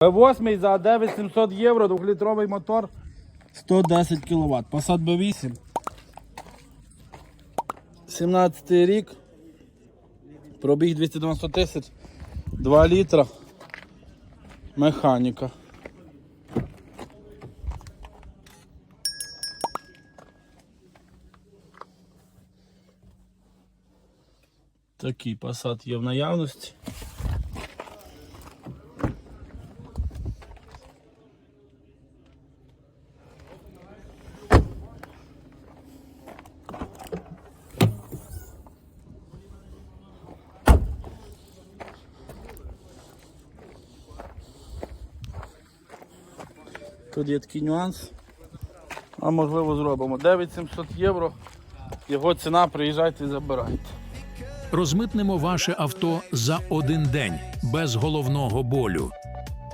Восьмий за 9700 євро, двохлітровий мотор, 110 кВт. Passat B8. 17 рік. Пробіг 290 тисяч. 2 літра. Механіка. Такий Passat є в наявності. Тут є такий нюанс. А можливо зробимо. 9700 євро. Його ціна, приїжджайте і забирайте. Розмитнемо ваше авто за один день без головного болю.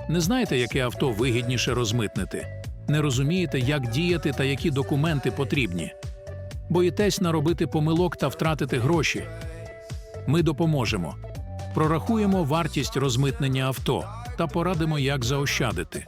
Не знаєте, яке авто вигідніше розмитнити? Не розумієте, як діяти та які документи потрібні. Боїтесь наробити помилок та втратити гроші. Ми допоможемо. Прорахуємо вартість розмитнення авто та порадимо, як заощадити.